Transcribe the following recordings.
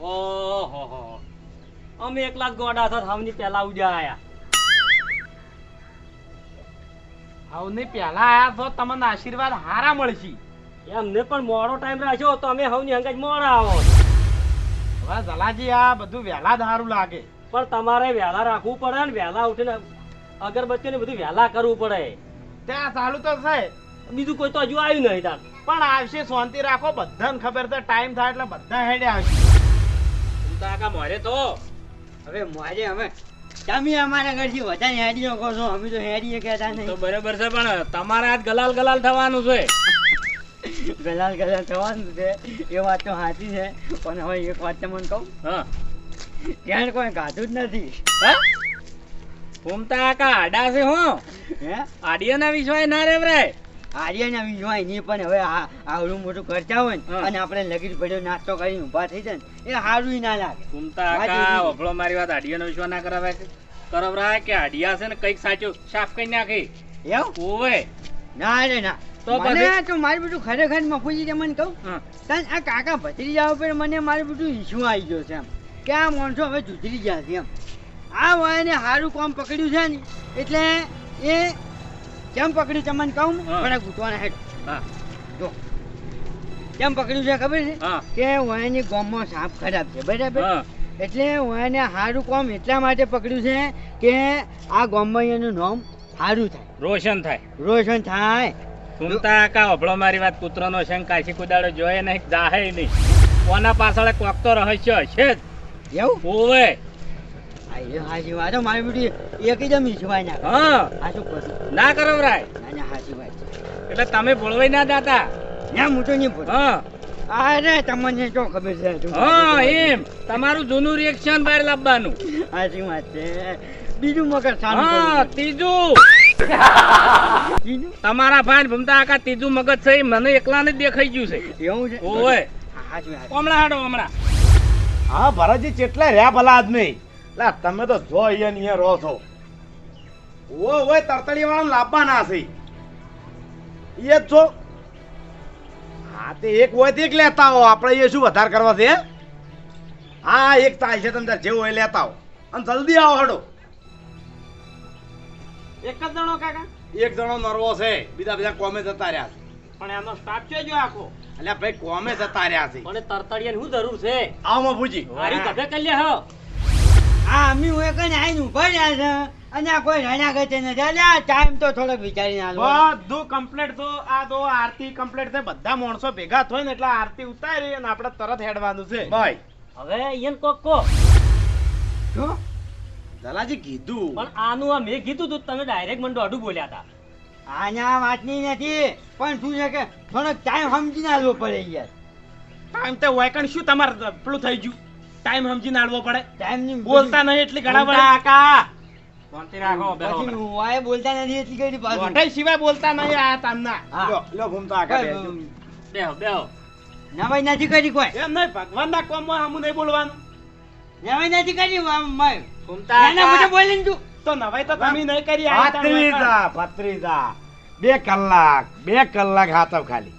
ઓહો અમે એકલા જ ગોડા હતા હમની પેલા ઉડ્યા આયા હવની પહેલા આયા તો તમને આશીર્વાદ હારા મળશે. એમને પણ મોડો ટાઈમ રાખ્યો તો અમે હવની હંગાજ મોડા આવો. હવે જલાજી આ બધું વહેલા સારું લાગે. પણ તમારે વહેલા રાખવું પડે ને વહેલા ઉઠીને અગરબત્તી ને બધું વહેલા કરવું પડે. ત્યાં ચાલુ તો છે. બીજું કોઈ તો હજુ આવ્યું નહીં તાર. પણ આવશે શાંતિ રાખો બધાને ખબર છે ટાઈમ થાય એટલે બધા હેડે આવશે. કાકા મોરે તો. હવે મારે હવે. તમે અમારા ઘરથી વધારે હેડીઓ કહો છો અમે તો હેડીએ કહેતા તો બરાબર છે પણ તમારે આજ ગલાલ ગલાલ થવાનું છે. ગલાલ ગલાલ થવાનું છે એ વાત તો સાચી છે પણ હવે એક વાત તમને કહું. હા. ત્યાં કોઈ ગાધું જ નથી. હા? કાકા આડા છે હું. હે? આડિયા ના વિશ્વાય ના રે રે આવી વિજવાય નહીં પણ હવે આવડું મોટું ખર્ચા હોય ને અને આપણે લગીર પડ્યો નાસ્તો કરીને ઊભા થઈ જાય ને એ સારું ના લાગે. વાત કાકા મારી વાત આડિયા નો વિશ્વાસ ના કરાવે કરવરાય કે આડિયા છે ને કંઈક સાચું સાફ કરી નાખે. એવું? ઓવે. ના રે ના. તો મને? તો મારું બધું ખરેખર મફુજી તમને કહું. હા. આ કાકા ભત્રી જાવ પર મને મારું બધું આવી ગયો છે એમ. કે આ માણસો હવે જુદરી ગયા છે એમ. આ વયને સારું કામ પકડ્યું છે ને એટલે એ કેમ પકડ્યું તમને કહું પણ ઘૂંટવાના હેડ હા. જો. કેમ પકડ્યું છે ખબર છે? કે વયની ગોમમાં સાપ ખરાબ છે બરાબર? એટલે વયને સારું કોમ એટલા માટે પકડ્યું છે કે આ ગોમમાં એનું નામ સારું થાય. રોશન થાય. રોશન થાય. સુનતા કા અભળો મારી વાત કૂતરાનો શંખ કાશી કુદાડો જોયે નહીં જાહે નહીં. કોના પાછળ કોક તો રહસ્ય હશે જ. એવું? ઓવે વાત મારી બેટી એકદમ ઈશ્વાય ના. હા. આ શું કરું ના કરવરાય ના ના વાત એટલે તમે ભોળવાઈ ના દાતા. ના હું તો નહીં બોલું હા. અરે તમને શું ખબર છે? હા એમ. તમારું જૂનું રિએક્શન બહાર લાવવાનું. વાત છે. બીજું મગર હા ત્રીજું. તમારા ભાઈ ભમતા આખા ત્રીજું મગજ છે મને એકલાને જ દેખાઈ ગયું છે. એવું છે? હાચી હમણાં હાડો હમણાં. હા ભરતજી કેટલા રહ્યા ભલા આદમી? લા તમે તો જો અહીંયા ને અહીંયા રહો છો. ઓ ઓય તરતડી વાળા લાવવાના છે. એ જ છો હા તે એક હોય તે એક લેતા હો. આપણે એ શું વધારે કરવા છે હા? એક ચાલ છે તમે જેવું હોય લેતા હો. અને જલ્દી આવો હડો. એક જ જણો કાકા? એક જણો નરવો છે. બીજા બધા કોમે જતા રહ્યા છે. પણ એનો સ્ટાફ છે જો આખો. એટલે ભાઈ કોમે જતા રહ્યા છે. પણ તરતડિયાની શું જરૂર છે? આવો ભૂજી મારી કભે કરી લે હો. હા અમે હું એક આવીને ઊભા રહ્યા છે. અને આ કોઈ રણ્યા ગતે નથી. આ ટાઈમ તો થોડોક વિચારીને આલો બધું કમ્પ્લીટ તો આ તો આરતી કમ્પ્લીટ છે. બધા માણસો ભેગા થાય ને એટલે આરતી ઉતારી અને આપણે તરત હેડવાનું છે. ભાઈ. હવે કોક કો દલાજી કીધું. પણ આનું આ મેં કીધું તું તમે ડાયરેક્ટ મને દોઢું બોલ્યા હતા. આના વાતની નથી. પણ શું છે કે થોડોક ટાઈમ સમજીને આલવો પડે યાર. ટાઈમ તે વાયકણ શું તમારે પેલું થઈ ગયું? ટાઈમ સમજીને આલવો પડે. ટાઈમ બોલતા નહીં એટલી ઘણા બધા શાંતિ રાખો પછી હમણાં. બોલતા નથી એટલી કઈ પાછું. વઢાઈ સિવાય બોલતા નહીં આ તામના. હા. લ્યો, લ્યો ઘૂમતા આગળ બેસજો. બેહો બેહો. નવાઈ નથી કરી કોઈ. એમ નહીં ભગવાનના કોમમાં હમું નહીં બોલવાનું. નવાઈ નથી કરી માય ઘૂમતા નાના મોટા કાકા. તું. તો નવાઈ તો તમે નહીં કરી આ ભત્રીજા ભત્રીજા. બે કલાક બે કલાક હાથવ ખાલી.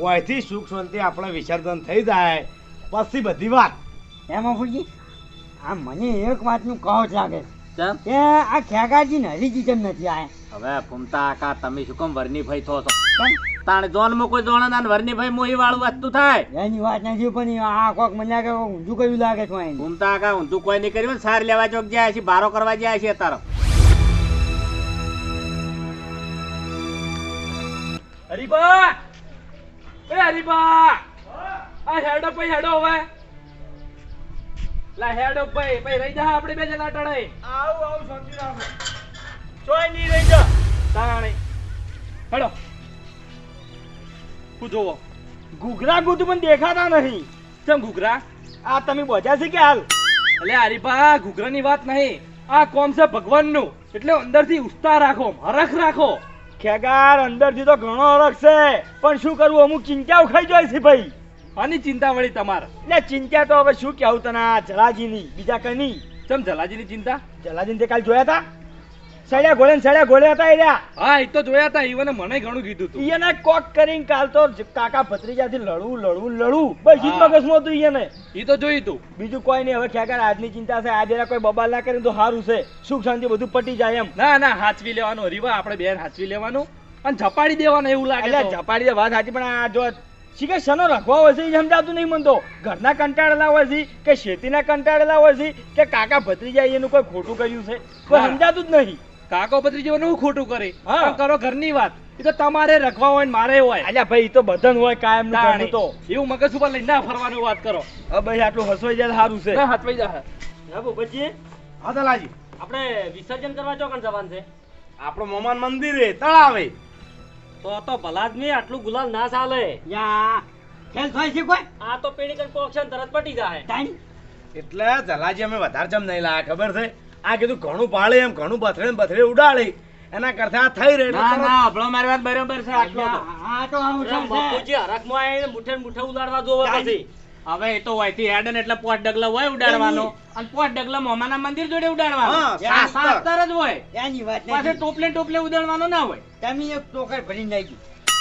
ઓયથી સુખ શાંતિ આપણે વિસર્જન થઈ જાય. પછી બધી વાત. એમાં ફૂજી આ મને એક વાતનું કહો જ લાગે. છે કે આ ખેગાજી ને હરીજી કેમ નથી આયા. હવે ફૂમતા કા તમે શું કેમ વરની ભાઈ થો છો તાણ જોન મો કોઈ જોણ ના વરની ભાઈ મોહી વાળું વસ્તુ થાય. એની વાત નથી પણ આ કોક મને લાગે ઊંધું કયું લાગે છે અહીં ફૂમતા કા ઊંધું કોઈ નહીં કર્યું ને સાર લેવા જોગ જાય છે બારો કરવા જાય છે તારો હરીબા એ હરીબા આ હેડો ભાઈ હેડો હવે. લા હેડો ભાઈ ભાઈ રહી જા આપણે બે જણા ટળાઈ આવું આવું સમજી રાખો ચોયની રહી જા. તાણે હેડો. હું જોવો ઘૂઘરા ગુદ પણ દેખાતા નહીં. કેમ ઘૂઘરા? આ તમે બોજા છે કે હાલ? અલે હરીબા ઘૂઘરાની વાત નહીં. આ કોમ છે ભગવાનનું. એટલે અંદરથી ઉત્સાહ રાખો હરખ રાખો. ખેગાર અંદરથી તો ઘણો હરખ છે. પણ શું કરવું અમુક ચિંતાઓ ખાઈ જાય છે ભાઈ. આની ચિંતા વળી તમારે. એટલે ચિંતા તો હવે શું કેવું તને? આ જલાજીની બીજા કઈ નહીં. ચમ જલાજીની ચિંતા? જલાજીને તે કાલ જોયા હતા? સળિયા ગોળે ને ગોળે હતા એ હા એ તો જોયા હતા ઈવને મને ઘણું કીધું તું. ઈને કોક કરીને કાલ તો કાકા ભત્રીજાથી લડવું લડવું લડવું. બસ ઈ. મગજમાં હતું ઈને ઈ તો જોયું તું. બીજું કોઈ નહીં હવે ખેગાર આજની ચિંતા છે આજે કોઈ બબાલ ના કરે તો સારું છે. સુખ શાંતિ બધું પટી જાય એમ. ના ના હાચવી લેવાનું હરીવા આપણે બેન હાચવી લેવાનું. અને ઝપાડી દેવાનું એવું લાગે. ઝપાડી દે વાત સાચી પણ આ જો શીખે શનો રાખવા હોય છે એ સમજાતું નહીં મનતો ઘરના કંટાળેલા હોય છે કે શેતીના કંટાળેલા હોય છે કે કાકા ભત્રીજા એનું કોઈ ખોટું કર્યું છે? કોઈ સમજાતું જ નહીં. કાકો ભત્રીજીઓને નું ખોટું કરે. હા. કરો ઘરની વાત. એ તો તમારે રખવા હોય ને મારે હોય. અલ્યા ભાઈ તો બધન હોય કાયમ. નું તો. એવું મગજ ઉપર લઈને ના ફરવાની વાત કરો. હવે ભાઈ આટલું હસવાઈ જાય સારું છે. હસવાઈ જાય. હા જા હા દલાજી આપણે વિસર્જન કરવા ચોકન જવાનું છે. આપણો મોમાન મંદિરે તળાવે તો તો ભલા જ નહીં આટલું ગુલાલ ના ચાલે. યા ખેલ થાય છે કોઈ? આ તો પેડી કઈ પોક્ષણ તરત પટી જાય ટાઈમ એટલે જલાજી અમે વધારે જમ નહીં લાયા ખબર છે? આ કીધું ઘણું પાળે એમ ઘણું બથડે બથરે બથડે ઉડાડે એના કરતા આ થઈ રહે ના ના આપણો મારી વાત બરાબર છે આટલો આ તો આવું છે બાપુજી હરખમાં આવીને મુઠે ને મુઠે ઉડાડવા જોવે પછી. હવે એ તો હોયથી હેડે એટલે પોટ ડગલા હોય ઉડાડવાનો. અને પોટ ડગલા મોમાના મંદિર જોડે ઉડાડવાનો. શાસ્ત્ર જ હોય. એની વાત નથી. ટોપલે ટોપલે ઉડાડવાનો ના હોય. તમે એક ટોકર ભરીને આવી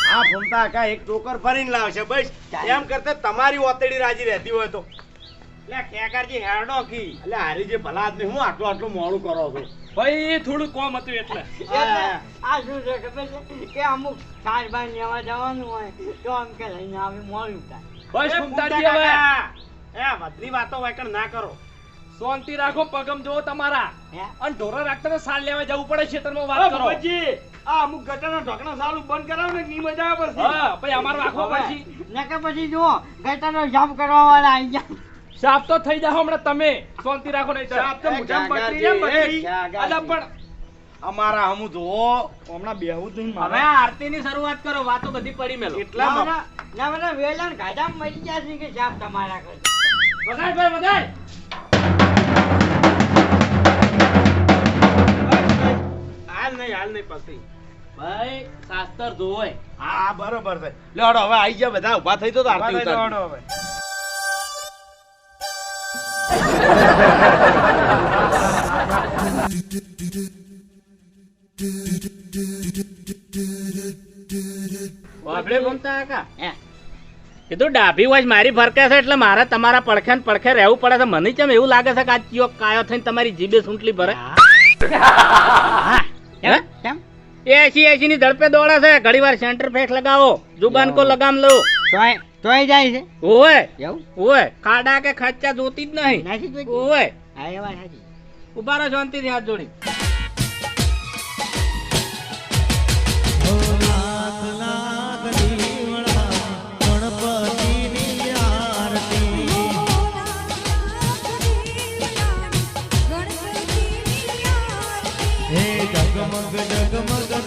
હા ભૂમતા કાકા એક ટોકર ભરીને લાવશે બસ. એમ કરતા તમારી ઓતડી રાજી રહેતી હોય તો. એટલે કેકરજી હેડો કી એટલે હારી જે ભલા આદમી હું આટલું આટલું મોડું કરો છો? ભાઈ થોડું કોમ હતું એટલે. એટલે આ શું છે ખબર છે? કે અમુક સાર બાર લેવા જવાનું હોય તો આમ કે લઈને આવી મોડું થાય. બસ એ હવે. એ બધી વાતો વાયકણ ના કરો. શાંતિ રાખો પગમ જો તમારા. અને ઢોરા રાખતા તો સાલ લેવા જવું પડે ખેતરમાં વાત કરો. આ અમુક ગટરના ઢોકણા સારું બંધ કરાવો ને ની મજા આવે પછી. હા પછી અમાર રાખો પછી. નકે પછી જો ગટરનો જામ કરવા વાળા આવી ગયા. સાફ તો થઈ જાઓ હમણાં તમે. શાંતિ રાખો નહીં સાફ તો મુજામ બકરી એમ બકરી. અલા પણ અમારા હમું જોવો હમણાં બેહું જ નહીં હવે આરતી ની શરૂઆત કરો વાતો બધી પડી મેલો. એટલા ના ના, ના વેલણ ગાડા મરી ગયા છે કે જાપ તમારા ઘર. વગાડ ભાઈ વગાડ હાલ નહીં હાલ નહીં પછી. ભાઈ શાસ્ત્ર જોવે. હા હા બરોબર છે. લડો હવે આઈ ગયા બધા ઊભા થઈ તો તો આરતી લડો હવે. વાપરે ગમતા કાકા હે કીધું ડાભી હોય મારી ફરકે છે એટલે મારે તમારા પડખે ને પડખે રહેવું પડે છે. મને કેમ એવું લાગે છે કે આ ચિયો કાયો થઈને તમારી જીભે સૂંટલી ભરે? હા. હે? કેમ? એસી એસી ની ઝડપે દોડે છે. ઘણી વાર સેન્ટર ફેસ લગાવો. જુબાન કો લગામ લો. તોય તોય જાય છે? ઓય ઓય ખાડા કે ખર્ચા જોતી જ નહીં. ઓય ઊભા રહો શાંતિથી હાથ જોડી. હે જગમગ જગમગ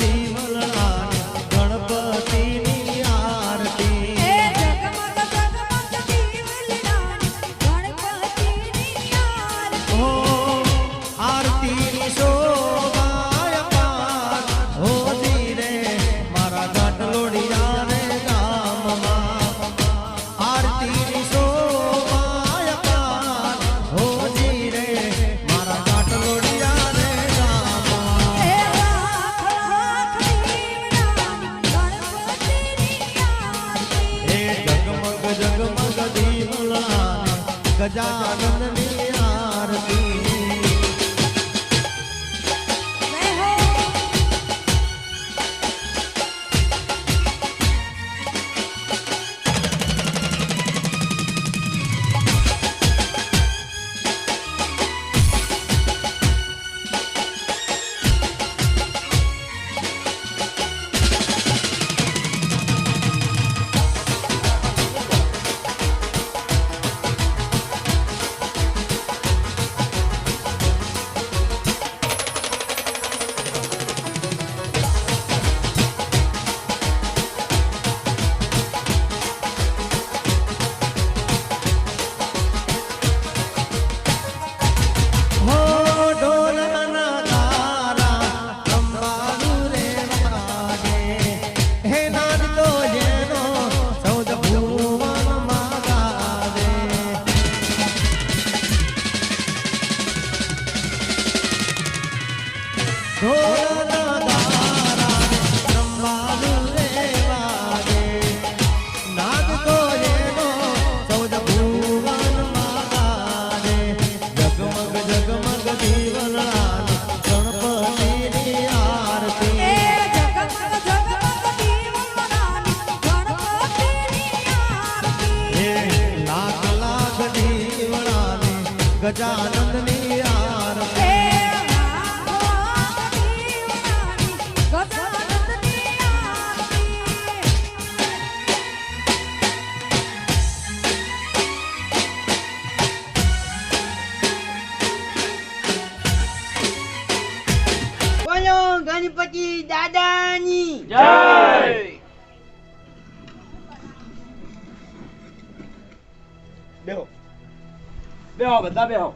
બેહો બધા બેહો.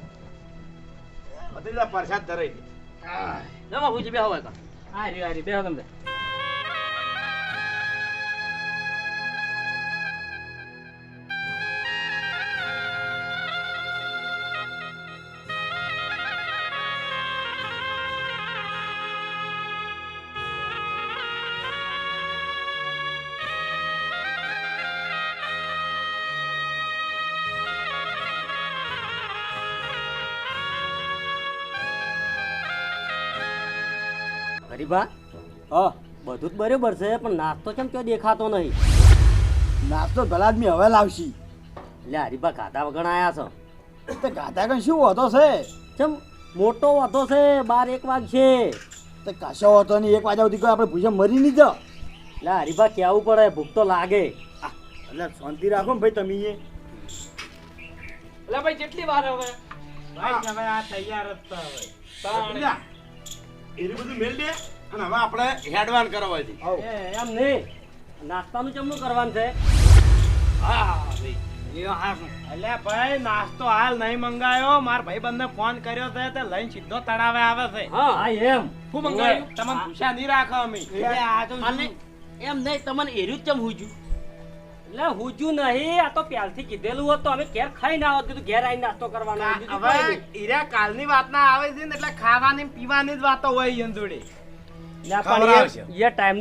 બધા પ્રસાદ ધરાઈ દે જમા પૂછી બેહો હોય હા રી હા રી બેહો તમે. ગરીબા હા બધું જ બરાબર છે પણ નાસ્તો કેમ કયો દેખાતો નહીં? નાસ્તો ભલા આદમી હવે લાવશી. એટલે હરીબા ખાધા વગર આવ્યા છો. તે ગાતા કઈ શું હોતો છે? ચમ મોટો વાતો છે બાર એક વાગ છે તો કશો હોતો નહીં એક વાગ્યા સુધી કોઈ આપણે ભૂજે મરી નહીં જાઓ. એટલે હરીબા કેવું પડે? ભૂખ તો લાગે. એટલે શાંતિ રાખો ને ભાઈ તમે એ એટલે ભાઈ કેટલી વાર હવે? ભાઈ હવે આ તૈયાર જ હવે. એનું બધું મેલ દે અને હવે આપણે હેડવાન કરવા છે. એ એમ નહીં. નાસ્તાનું ચમનું કરવાનું છે. એટલે ભાઈ નાસ્તો હાલ નહીં મંગાયો. માર ભાઈ બંને ફોન કર્યો છે તે લઈને સીધો તળાવે આવે છે. હા. એમ. શું મંગાવ્યું તમને પૂછ્યા નહીં રાખો અમે. એમ નહીં તમને એર્યું જ ચમ હુજ્યું એટલે હુજુ નહીં આ તો પ્યાલથી કીધેલું હોત. તો અમે ઘેર ખાઈને આવત કીધું ઘેર આવીને નાસ્તો કરવાનો હવે. હીરા કાલની વાત ના આવે છે ને એટલે ખાવાની પીવાની જ વાતો હોય એન જોડે. ના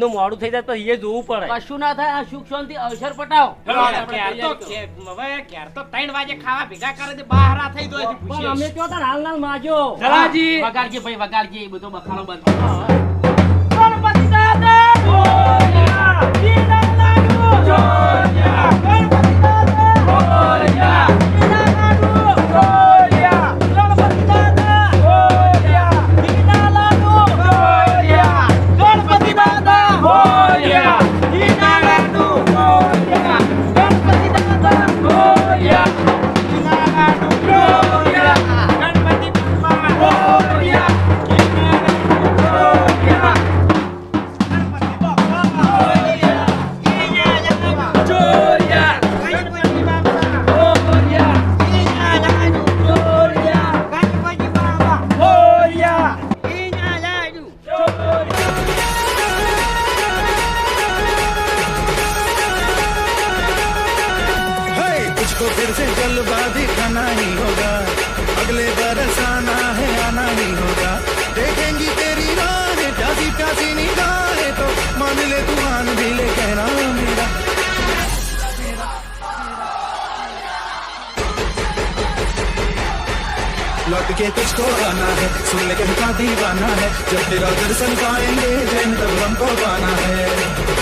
મોડું થઈ જાય તો એ જોવું પડે. કશું ના થાય આ સુખ શાંતિ અવસર પટાવો. આપણે ક્યાર તો તૈયારી કરો. કે- હવે ક્યાર તો ત્રણ વાગે ખાવા ભેગા કરે છે બહાર થઈ જાય પણ અમે કયો તાર હાલ હાલ માજો. જલાજી વગાડજે ભાઈ વગાડજે એ બધો બખાડો બંધ. ગણપતિ દાદા तुझको फिर से जलवा दिखाना ही होगा। अगले बरस आना है, आना ही होगा। देखेंगी तेरी राहें, प्यासी प्यासी निगाहें तो मान ले तू मान भी ले, कहना मेरा। लौट के तुझको आना है, सुन ले कहता दीवाना है। जब तेरा दर्शन पाएँगे, जैन तब हमको पाना है।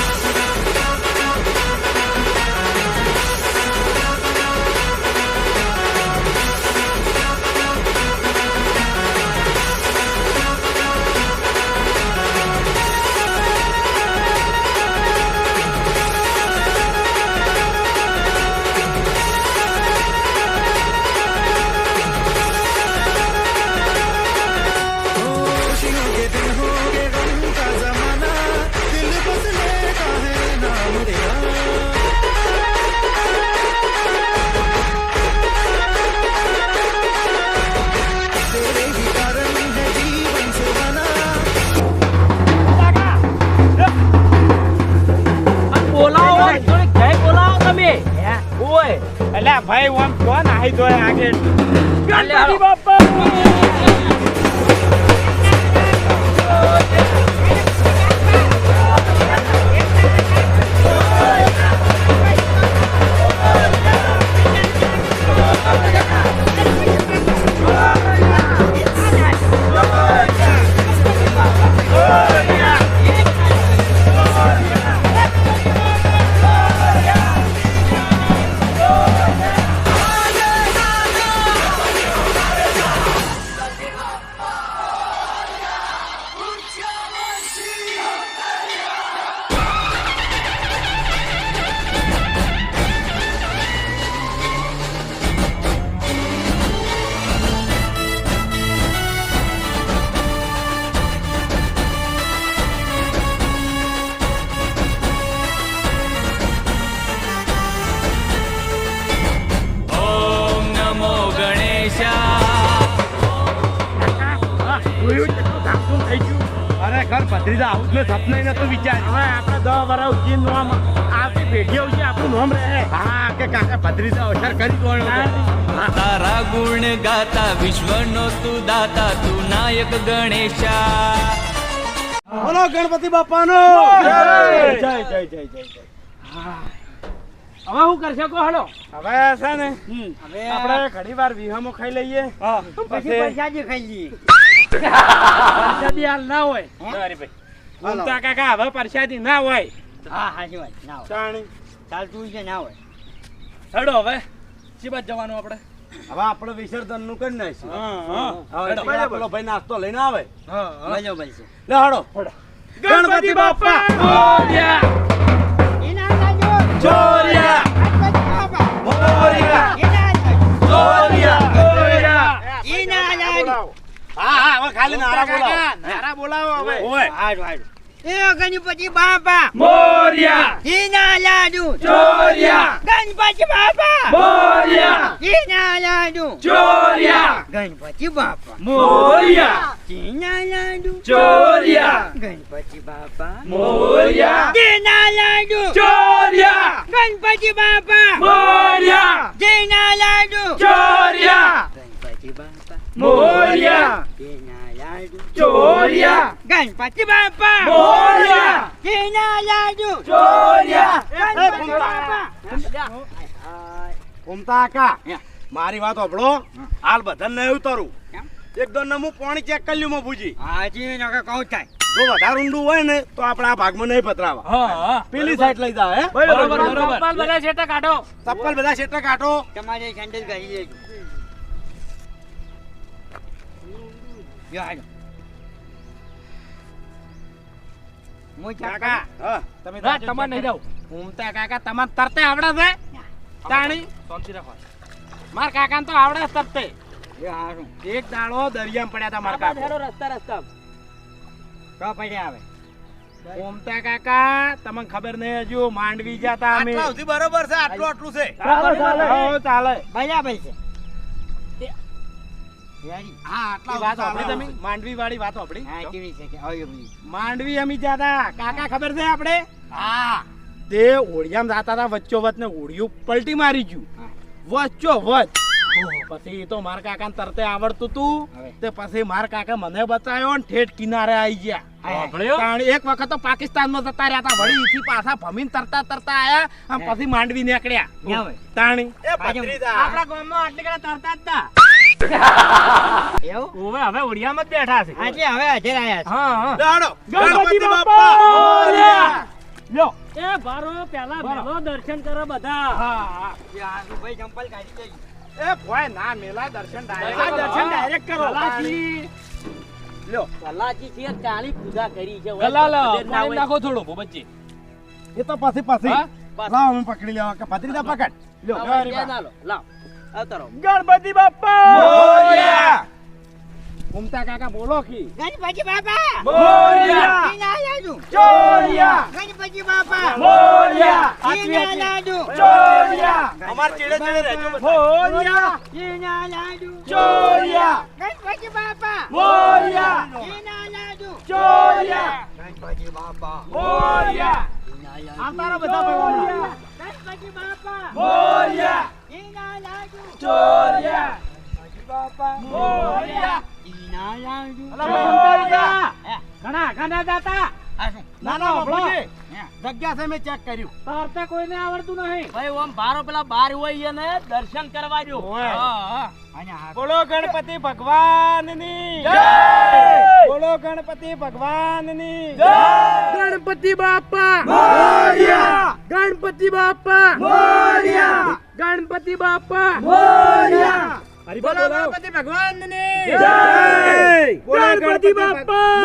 ખરેખર કરી દોડ્યો તારા ગુણ ગાતા વિશ્વ નો તું દાતા તું નાયક ગણેશા. બોલો ગણપતિ બાપાનો. જય જય જય જય જય. હવે હું કરશે? કો હળો હવે છે ને હવે આપણે ઘણી વાર વિહામો ખાઈ લઈએ. પછી પૈસાજી ખાઈ લઈએ. પરસાદી હાલ ના હોય. ઘૂમતા કાકા હવે પરસાદી ના હોય. હા હાજી વાત ના હોય. તાણી ચાલતું છે ના હોય. હળો હવે. શી બાજુ જવાનું આપણે? હવે આપણે વિસર્જનનું કરી નાખીશું. હા હવે બોલો પેલો ભાઈ નાસ્તો લઈને આવે. બરોબર છે લે હળો ગણપતિ બાપા. ચોર્યા હવે ખાલી નારા બોલાવો. નારા બોલાવો હવે. ઓય. હારું હારું. એ ગણપતિ બાપા. મોર્યા. લાડુ. ચોર્યા. ગણપતિ બાપા. મોર્યા. એના લાડુ. ચોર્યા. ગણપતિ બાપા. મોર્યા. એના લાડુ. ચોર્યા. ગણપતિ બાપા. મોર્યા. એના લાડુ. ચોર્યા. ગણપતિ બાપા. મોર્યા. એના લાડુ. ચોર્યા. ગણપતિ બાપા. મોર્યા! ચોર્યા! ગણપતિ બાપા! મોર્યા! એના લાડુ! ચોર્યા! ગણપતિ બાપા! મારી વાત સાંભળો. હાલ બધાને નહીં ઉતારું. એકદમ ને હું પાણી ચેક કરી લઉં ભૂજી હાજી કહું થાય. જો વધારે ઊંડું હોય ને તો આપણે આ ભાગમાં નહીં પતરાવા. પેલી સાઈડ લઈ જાવ હે? બરોબર બધા છેટા કાઢો. ચપ્પલ બધા શેઠે કાઢો. તમારે સેન્ડલ કરી લેજો હું કાકા હા તમે ના તમારે નહીં જાવ ઘૂમતા કાકા તમારે તરતે આવડે છે તાણી શાંતિ રાખો માર કાકા તો આવડે તરતે એક દાડો દરિયામાં પડ્યા હતા મારા કાકા રસ્તા રસ્તા તો પડ્યા આવે ઓમતા કાકા તમને ખબર નહીં હજુ માંડવી જતા અમે બરોબર છે આટલું આટલું છે ચાલે ચાલે હો, ચાલે ભાઈ છે માંડવી વાળી વાત હા કેવી છે કે? માંડવી અમે જતા કાકા ખબર છે આપણે હા. તે ઓળિયામાં જાતા હતા વચ્ચો વચ ને ઓળિયું પલટી મારી ગયું. વચ્ચો વચ પછી તો માર કાકાને તરતે આવડતું તું. તે પછી માર કાકા મને બચાયો ને ઠેઠ કિનારે આવી ગયા. એક વખત તો પાકિસ્તાનમાં જતા રહ્યા હતા. વળી ઈથી પાછા ભમીન તરતા તરતા આયા અને પછી માંડવી નીકળ્યા. ન્યા તાણી. આપણા ગામમાં આટલી કડા તરતા જ એવું ઓવે હવે ઓડિયામાં જ બેઠા છે. એટલે હવે હાજર આયા છે. હા હા. દાડો ગણપતિ બાપા મોર્યા! લ્યો. એ બારો પેલા ભેલો દર્શન કરો બધા. હા ભાઈ ચંપલ કાઢી દેજો એ ભોય ના મેલા દર્શન ડાયરેક્ટ દર્શન ડાયરેક્ટ કરો. લ્યો. કલાજી છે કાળી પૂજા કરી છે. ગલાલ પાણી નાખો થોડો ભૂપતજી એ તો પછી પછી. લાવ અમે પકડી લેવા. કે ભત્રીજા પકડ. લ્યો. લાવ. ગણપતિ બાપા મોર્યા ઘૂમતા કાકા બોલો કી ગણપતિ બાપા મોર્યા! ઈના લાડુ ચોર્યા ગણપતિ બાપા મોર્યા ઈના લાડુ ચોર્યા અમાર ચેડે ચેડે રહેજો મોર્યા ઈના લાડુ ચોર્યા ગણપતિ બાપા મોર્યા ઈના લાડુ ચોર્યા ગણપતિ બાપા મોર્યા આવતારો બધા ભગવાન ગણપતિ બાપા મોર્યા મોર્યા ઈના લાડુ ઘણા ઘણા જાતા. ના ના બાપુજી જગ્યા છે મેં ચેક કર્યું. તરતા કોઈને આવડતું નહીં. ભાઈ ઓમ ભારો પેલા બાર હોય ને દર્શન કરવા દો બોલો ગણપતિ ભગવાનની. જય! બોલો ગણપતિ ભગવાનની. ગણપતિ બાપા. મોર્યા! ગણપતિ બાપા. મોર્યા! ગણપતિ બાપા. બોલો ગણપતિ ભગવાનની. જય. ગણપતિ બાપા.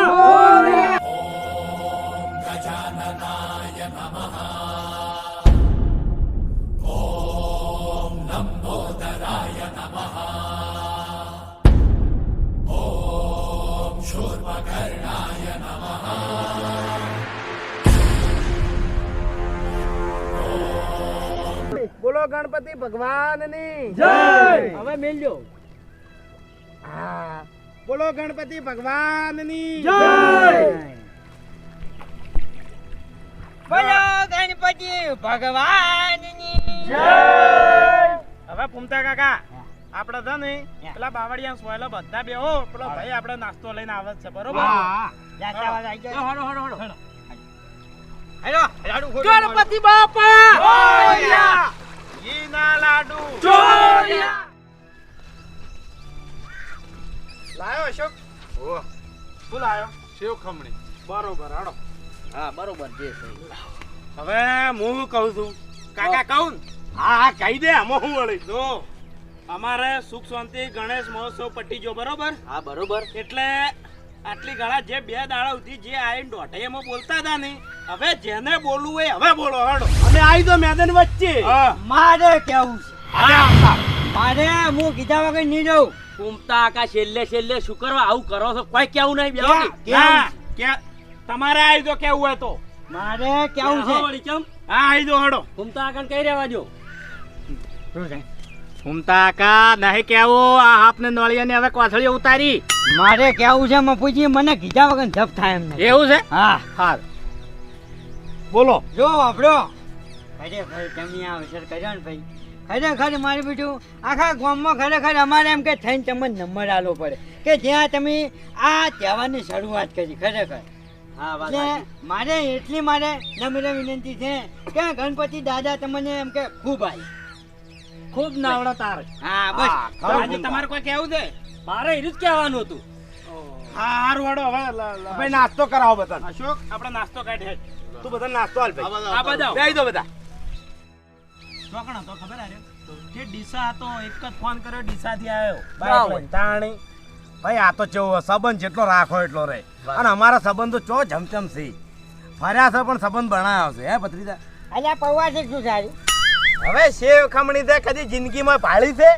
ગણપતિ ભગવાનની. જય! હવે મેલજો હા. બોલો ગણપતિ ભગવાનની. બોલો ગણપતિ ભગવાનની. હવે ફૂમતા કાકા આપડે છે ને પેલા બાવળિયા સોયલો બધા બેહો પેલો ભાઈ આપણે નાસ્તો લઈને આવે છે બરોબર? જાતા વાળા આઈ ગયા. હડો હડો હડો. હેલો, લાડુ ગણપતિ બાપા! ઘીના લાડુ. લાયો અશોક. શું લાયો? સેવ ખમણી બરોબર હાડો હા બરોબર જે હવે હું કહું છું. કાકા કહું ને? હા હા કહી દે આમાં હું વળી. જો અમારે સુખ શાંતિ ગણેશ મહોત્સવ પટી જો બરોબર? હા બરોબર. એટલે આટલી ગાળા જે બે દાડા સુધી જે આઈને એમાં બોલતા હતા ને હવે જેને બોલવું હોય હવે બોલો હડો. અમે આવી તો મેદાન વચ્ચે. મારે કેવું છે? મારે હું કીધા વગર નહીં રહું. કુમતા આકા છેલ્લે છેલ્લે શું કરવા? આવું કરો છો? કોઈ કેવું નહીં બે કે. તમારે આવી તો કેવું હોય તો? મારે કેવું છે? વળી હા આવી દો હડો. કુમતા આકા કઈ રહેવા જો ઘૂમતા કા નહીં કેવું આ આપને નળિયાને હવે કોથળીઓ ઉતારી. મારે કેવું છે મફુજી મને કીધા વગર જપ થાય એમ એવું છે? હા. હા બોલો. જો વાપરો ભાઈ તમે આ અવસર કર્યો ને ભાઈ. ખરેખર મારી બીજું આખા ગામમાં ખરેખર અમારે એમ કે થઈને તમને નંબર આલવો પડે. કે જ્યાં તમે આ તહેવારની શરૂઆત કરી ખરેખર. મારે એટલી મારે નમ્ર વિનંતી છે કે ગણપતિ દાદા તમને એમ કે ખૂબ આવી ખૂબ નાવડો તાર હા બસ. આજે તમારે કોઈ કેવું છે? મારે એ જ કહેવાનું હતું. હા હારું હડો હવે ભાઈ નાસ્તો કરાવો બધા અશોક આપણે નાસ્તો કાઢે તું બધા નાસ્તો હાલ ભાઈ. આ બધા બેહી દો બધા. ચોકણા તો ખબર આરે જે ડીસા હતો એક જ ફોન કર્યો ડીસા થી આવ્યો. બરાબર. તાણી. ભાઈ આ તો કેવું સંબંધ જેટલો રાખો એટલો રહે અને અમારા સંબંધ તો ચો જમચમ છે ફર્યા છે પણ સંબંધ બનાવ્યો છે હે ભત્રીજા? અલ્યા પૌવા છે શું સારું હવે સેવ ખમણી તે કદી જિંદગીમાં પાળી છે.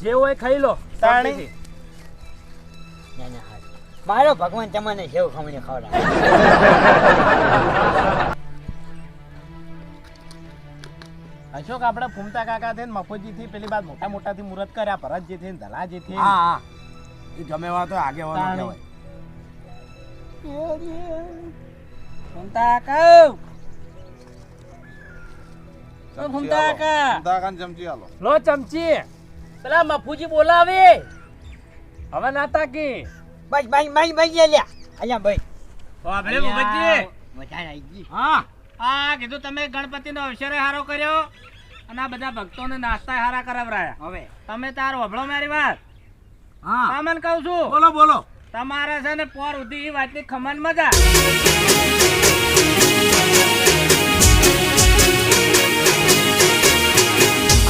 જે હોય ખાઈ લો તાણી. ના, ના, હારું. મારો ભગવાન તમને સેવ ખમણી ખવડાવે. અશોક આપણે ફૂમતા કાકા થઈને મફોજી થી પેલી બાદ મોટા મોટા થી મુરત કર્યા ભરતજી થી ધલાજી થી હા હા. એ ગમે વા તો આગે વાનો કહેવાય. ફૂમતા આકા ઓ ઘૂમતા આકા લો ચમચી. પેલા મફુજી બોલાવે. હવે ના તાકી. બસ ભાઈ ભાઈ ભાઈ અલ્યા અલ્યા ભાઈ વાભરે ભૂપતજી. વધારે આવી ગઈ. હા. આ કીધું તમે ગણપતિનો અવસરે હારો કર્યો અને આ બધા ભક્તોને નાસ્તા હારા કરાવરાયા. હવે. તમે તાર વભળો મારી વાત. હા. તમને કહું છું. બોલો બોલો. તમારે છે ને પોર ઉધી વાત વાતની ખમન મજા.